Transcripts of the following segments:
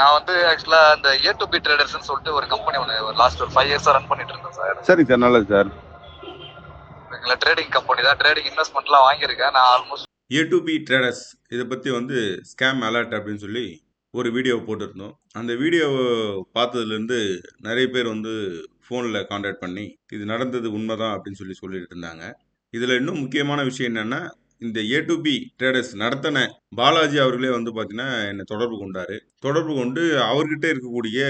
நான் வந்து ஆக்சுவலா இந்த ஏ டு பி ட்ரேடர்ஸ்னு சொல்லிட்டு ஒரு கம்பெனி ஒன்று லாஸ்ட் ஒரு ஃபைவ் இயர்ஸா ரன் பண்ணிட்டு இருந்தேன் சார். சரிங்க சார் நல்லது சார். எங்களை ட்ரேடிங் கம்பெனி தான். ட்ரேடிங் இன்வெஸ்ட்மெண்ட்லாம் வாங்கியிருக்கேன். நான் almost A to B traders இதை பற்றி வந்து ஸ்கேம் அலர்ட் அப்படின்னு சொல்லி ஒரு வீடியோ போட்டிருந்தோம். அந்த வீடியோவை பார்த்ததுலேருந்து நிறைய பேர் வந்து ஃபோனில் காண்டாக்ட் பண்ணி இது நடந்தது உண்மைதான் அப்படின்னு சொல்லி சொல்லிட்டு இருந்தாங்க. இதில் இன்னும் முக்கியமான விஷயம் என்னென்னா இந்த ஏ டு பி ட்ரேடர்ஸ் நடத்தின பாலாஜி அவர்களே வந்து பார்த்தீங்கன்னா என்னை தொடர்பு கொண்டார். தொடர்பு கொண்டு அவர்கிட்ட இருக்கக்கூடிய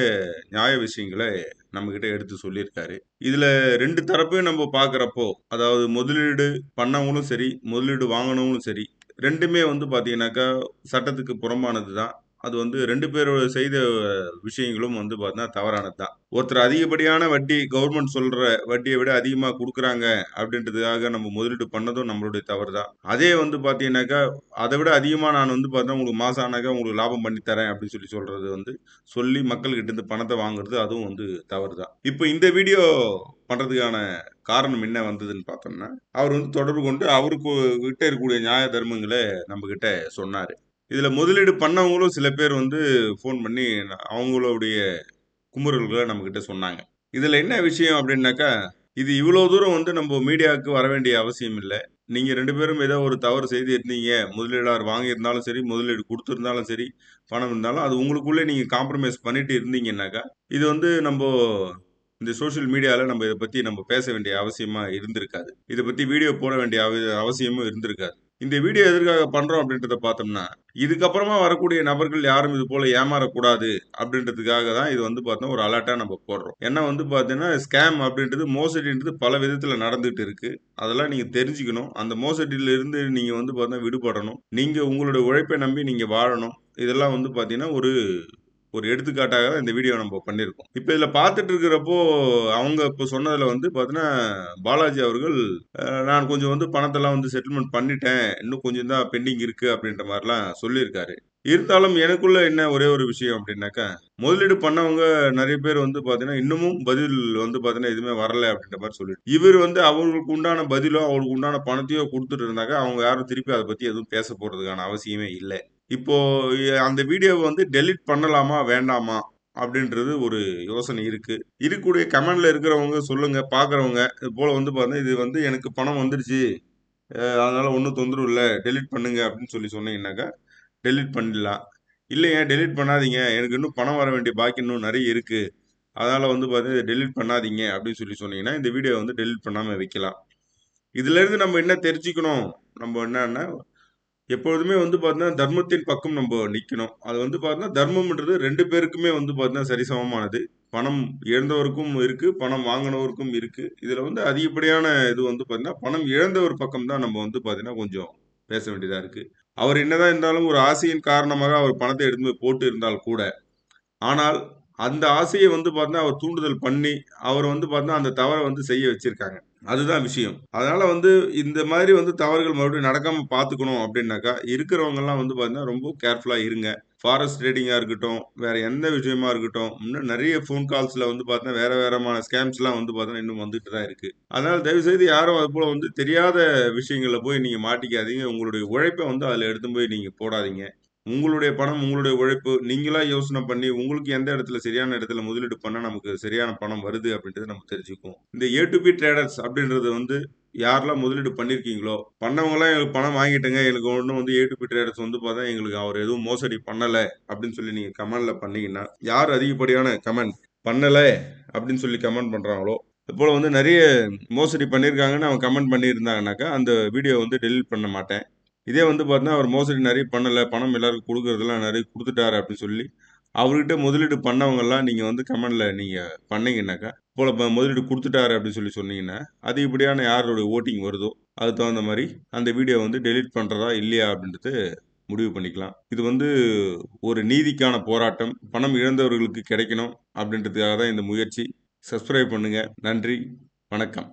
நியாய விஷயங்களை நம்மக்கிட்ட எடுத்து சொல்லியிருக்காரு. இதில் ரெண்டு தரப்பையும் நம்ம பார்க்குறப்போ அதாவது முதலீடு பண்ணவங்களும் சரி முதலீடு வாங்கினவங்களும் சரி ரெண்டுமே வந்து பார்த்தீங்கன்னாக்கா சட்டத்துக்கு புறம்பானது தான் அது வந்து ரெண்டு பேர் செய்த விஷயங்களும் வந்து பார்த்தீங்கன்னா தவறானது தான் ஒருத்தர் அதிகப்படியான வட்டி கவர்மெண்ட் சொல்கிற வட்டியை விட அதிகமாக கொடுக்குறாங்க அப்படின்றதுக்காக நம்ம முதலீடு பண்ணதும் நம்மளுடைய தவறு தான் அதே வந்து பார்த்தீங்கன்னாக்கா அதை விட அதிகமாக நான் வந்து பார்த்தா உங்களுக்கு மாதம் ஆனாக்கா உங்களுக்கு லாபம் பண்ணி தரேன் அப்படின்னு சொல்லி சொல்கிறது வந்து சொல்லி மக்கள்கிட்ட இருந்து பணத்தை வாங்குறது அதுவும் வந்து தவறு தான் இப்போ இந்த வீடியோ பண்ணுறதுக்கான காரணம் என்ன வந்ததுன்னு பார்த்தோம்னா அவர் வந்து தொடர்பு கொண்டு அவருக்கு கிட்ட இருக்கக்கூடிய நியாய தர்மங்களை நம்மக்கிட்ட சொன்னார். இதில் முதலீடு பண்ணவங்களும் சில பேர் வந்து ஃபோன் பண்ணி அவங்களுடைய குமுறல்களை நம்மக்கிட்ட சொன்னாங்க. இதில் என்ன விஷயம் அப்படின்னாக்கா இது இவ்வளோ தூரம் வந்து நம்ம மீடியாவுக்கு வர வேண்டிய அவசியம் இல்லை. நீங்கள் ரெண்டு பேரும் ஏதோ ஒரு தவறு செய்து இருந்தீங்க முதலீடார் வாங்கியிருந்தாலும் சரி முதலீடு கொடுத்துருந்தாலும் சரி பணம் இருந்தாலும் அது உங்களுக்குள்ளே நீங்கள் காம்ப்ரமைஸ் பண்ணிட்டு இருந்தீங்கன்னாக்கா இது வந்து நம்ம இந்த சோஷியல் மீடியாவில் நம்ம இதை பற்றி நம்ம பேச வேண்டிய அவசியமாக இருந்திருக்காது. இதை பற்றி வீடியோ போட வேண்டிய அவ- அவசியமும் இருந்திருக்காது. இந்த வீடியோ எதற்காக பண்ணுறோம் அப்படின்றத பார்த்தோம்னா இதுக்கப்புறமா வரக்கூடிய நபர்கள் யாரும் இது போல் ஏமாறக்கூடாது அப்படின்றதுக்காக தான் இது வந்து பார்த்தோம்னா ஒரு அலர்ட்டாக நம்ம போடுறோம். ஏன்னா வந்து பார்த்தீங்கன்னா ஸ்கேம் அப்படின்றது மோசடின்றது பல விதத்தில் நடந்துகிட்டு இருக்கு. அதெல்லாம் நீங்கள் தெரிஞ்சுக்கணும். அந்த மோசடியிலிருந்து நீங்கள் வந்து பார்த்தீங்கன்னா விடுபடணும். நீங்கள் உங்களுடைய உழைப்பை நம்பி நீங்கள் வாழணும். இதெல்லாம் வந்து பார்த்தீங்கன்னா ஒரு ஒரு எடுத்துக்காட்டாக தான் இந்த வீடியோ நம்ம பண்ணியிருக்கோம் இப்போ இதில் பார்த்துட்டு இருக்கிறப்போ அவங்க இப்போ சொன்னதில் வந்து பார்த்தீங்கன்னா பாலாஜி அவர்கள் நான் கொஞ்சம் வந்து பணத்தெல்லாம் வந்து செட்டில்மெண்ட் பண்ணிட்டேன். இன்னும் கொஞ்சம் தான் பெண்டிங் இருக்குது அப்படின்ற மாதிரிலாம் சொல்லியிருக்காரு. இருந்தாலும் எனக்குள்ள என்ன ஒரே ஒரு விஷயம் அப்படின்னாக்கா முதலீடு பண்ணவங்க நிறைய பேர் வந்து பார்த்தீங்கன்னா இன்னமும் பதில் வந்து பார்த்தீங்கன்னா எதுவுமே வரல அப்படின்ற மாதிரி சொல்லிட்டு. இவர் வந்து அவங்களுக்கு உண்டான பதிலோ அவங்களுக்கு உண்டான பணத்தையோ கொடுத்துட்டு இருந்தாக்கா அவங்க யாரும் திருப்பி அதை பற்றி எதுவும் பேச போகிறதுக்கான அவசியமே இல்லை. இப்போ அந்த வீடியோவை வந்து டெலீட் பண்ணலாமா வேண்டாமா அப்படின்றது ஒரு யோசனை இருக்குது இருக்கக்கூடிய கமெண்டில் இருக்கிறவங்க சொல்லுங்கள் பார்க்குறவங்க இது போல் வந்து பார்த்தா இது வந்து எனக்கு பணம் வந்துடுச்சு அதனால் ஒன்றும் தொந்தரவு இல்லை. டெலிட் பண்ணுங்க அப்படின்னு சொல்லி சொன்னீங்கன்னாக்கா டெலீட் பண்ணிடலாம். இல்லைங்க டெலிட் பண்ணாதீங்க. எனக்கு இன்னும் பணம் வர வேண்டிய பாக்கி இன்னும் நிறைய இருக்குது அதனால் வந்து பார்த்தீங்கன்னா டெலிட் பண்ணாதீங்க அப்படின்னு சொல்லி சொன்னீங்கன்னா இந்த வீடியோ வந்து டெலிட் பண்ணாமல் வைக்கலாம். இதுலேருந்து நம்ம என்ன தெரிஞ்சுக்கணும்? நம்ம என்னன்னா எப்பொழுதுமே வந்து பார்த்தீங்கன்னா தர்மத்தின் பக்கம் நம்ம நிற்கணும் அது வந்து பார்த்தீங்கன்னா தர்மம்ன்றது ரெண்டு பேருக்குமே வந்து பார்த்தீங்கன்னா சரிசமமானது. பணம் இழந்தவருக்கும் இருக்கு பணம் வாங்கினவருக்கும் இருக்கு. இதில் வந்து அதிகப்படியான இது வந்து பார்த்தீங்கன்னா பணம் இழந்தவர் பக்கம் தான் நம்ம வந்து பார்த்தீங்கன்னா கொஞ்சம் பேச வேண்டியதாக இருக்கு. அவர் என்னதான் இருந்தாலும் ஒரு ஆசையின் காரணமாக அவர் பணத்தை எடுத்து போய் போட்டு இருந்தால் கூட ஆனால் அந்த ஆசையை வந்து பார்த்தீங்கன்னா அவர் தூண்டுதல் பண்ணி அவர் வந்து பார்த்தீங்கன்னா அந்த தவறை வந்து செய்ய வச்சிருக்காங்க. அதுதான் விஷயம். அதனால வந்து இந்த மாதிரி வந்து தவறுகள் மறுபடியும் நடக்காம பார்த்துக்கணும் அப்படின்னாக்கா இருக்கிறவங்கெல்லாம் வந்து பார்த்தீங்கன்னா ரொம்ப கேர்ஃபுல்லா இருங்க. ஃபாரஸ்ட் ட்ரேடிங்காக இருக்கட்டும் வேற எந்த விஷயமா இருக்கட்டும் இன்னும் நிறைய ஃபோன் கால்ஸில் வந்து பார்த்தீங்கன்னா வேற வேறமான ஸ்கேம்ஸ்லாம் வந்து பார்த்தீங்கன்னா இன்னும் வந்துட்டு தான் இருக்கு. அதனால தயவு செய்து யாரும் அது போல் வந்து தெரியாத விஷயங்களில் போய் நீங்கள் மாட்டிக்காதீங்க. உங்களுடைய உழைப்பை வந்து அதில் எடுத்து போய் நீங்கள் போடாதீங்க. உங்களுடைய பணம் உங்களுடைய உழைப்பு நீங்களா யோசனை பண்ணி உங்களுக்கு எந்த இடத்துல சரியான இடத்துல முதலீடு பண்ணா நமக்கு சரியான பணம் வருது அப்படின்றத நம்ம தெரிஞ்சுக்குவோம். இந்த ஏ டு பி ட்ரேடர்ஸ் அப்படின்றது வந்து யாரெல்லாம் முதலீடு பண்ணியிருக்கீங்களோ பண்ணவங்களாம் எங்களுக்கு பணம் வாங்கிட்டேங்க எனக்கு ஒன்றும் வந்து ஏ டு பி ட்ரேடர்ஸ் வந்து பார்த்தா எங்களுக்கு அவர் எதுவும் மோசடி பண்ணலை அப்படின்னு சொல்லி நீங்கள் கமெண்ட்ல பண்ணீங்கன்னா யார் அதிகப்படியான கமெண்ட் பண்ணலை அப்படின்னு சொல்லி கமெண்ட் பண்ணுறாங்களோ இது போல் வந்து நிறைய மோசடி பண்ணியிருக்காங்கன்னு அவங்க கமெண்ட் பண்ணியிருந்தாங்கனாக்கா அந்த வீடியோ வந்து டெலீட் பண்ண மாட்டேன். இதே வந்து பார்த்தீங்கன்னா அவர் மோசடி நிறைய பண்ணலை பணம் எல்லாருக்கும் கொடுக்குறதெல்லாம் நிறைய கொடுத்துட்டாரு அப்படின்னு சொல்லி அவர்கிட்ட முதலீடு பண்ணவங்கெல்லாம் நீங்கள் வந்து கமெண்டில் நீங்கள் பண்ணீங்கன்னாக்கா போல முதலீடு கொடுத்துட்டாரு அப்படின்னு சொல்லி சொன்னீங்கன்னா அதிகப்படியான யாருடைய ஓட்டிங் வருதோ அதுக்கு தகுந்த மாதிரி அந்த வீடியோ வந்து டெலீட் பண்ணுறதா இல்லையா அப்படின்றது முடிவு பண்ணிக்கலாம். இது வந்து ஒரு நீதிக்கான போராட்டம் பணம் இழந்தவர்களுக்கு கிடைக்கணும் அப்படின்றதுக்காக தான் இந்த முயற்சி. சப்ஸ்கிரைப் பண்ணுங்கள் நன்றி. வணக்கம்.